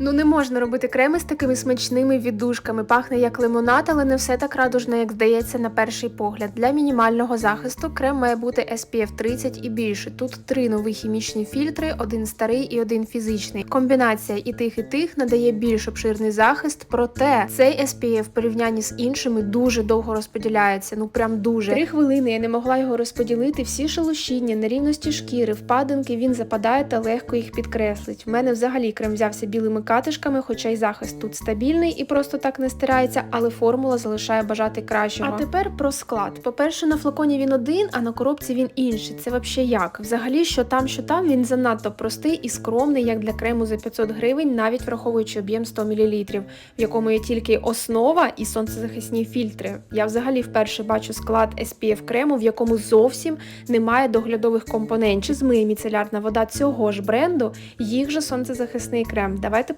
Ну не можна робити креми з такими смачними віддушками. Пахне як лимонад, але не все так радужно, як здається на перший погляд. Для мінімального захисту крем має бути SPF 30 і більше. Тут три нові хімічні фільтри, один старий і один фізичний. Комбінація і тих, і тих надає більш обширний захист. Проте цей SPF в порівнянні з іншими дуже довго розподіляється. Ну прям дуже три хвилини. Я не могла його розподілити. Всі шелушіння, нерівності шкіри, впадинки. Він западає та легко їх підкреслить. В мене взагалі крем взявся білими катишками, хоча й захист тут стабільний і просто так не стирається, але формула залишає бажати кращого. А тепер про склад. По-перше, на флаконі він один, а на коробці він інший. Це взагалі як? Взагалі, що там, що там, він занадто простий і скромний, як для крему за 500 гривень, навіть враховуючи об'єм 100 мл, в якому є тільки основа і сонцезахисні фільтри. Я взагалі вперше бачу склад SPF крему, в якому зовсім немає доглядових компонентів. Чи змиє міцелярна вода цього ж бренду, їх же сонцезахисний крем. Давайте